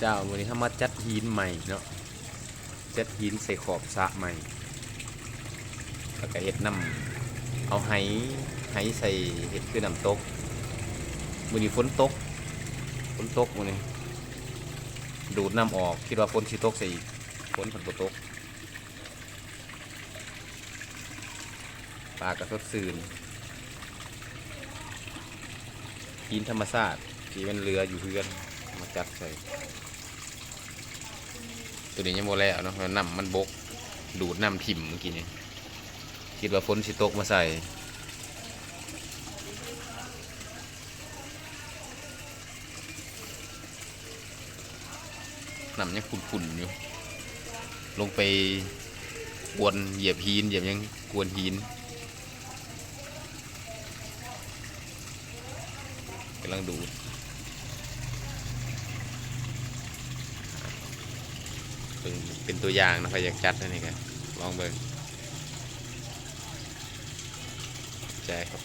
เจ้าวันนี้ทำมาจัดหินใหม่เนาะจัดหินใส่ขอบสระใหม่แล้วก็เห็ดน้ำเอาไหไหใส่เห็ดคือน้ำตกวันนี้ฝนตกฝนตกวันนี้ดูดน้ำออกคิดว่าฝนสิตกใส่ฝนฝนตกปลากระสดซื่นหินธรรมชาติที่มันเรืออยู่เพื่อนมาจัดใส่ ตัวนี้ยังโมแล้วเนาะน้ำมันบก ดูดน้ำทิ่มเมื่อกี้นี่คิดว่าฝนสิตกมาใส่น้ำยังขุ่นๆอยู่ ลงไปกวนเหยียบหินเหยียบยังกวนหินกำลังดูด เป็นเป็นตัวอย่างนะพยากจัดนั่นี่กันลองเบิ่งใจครับ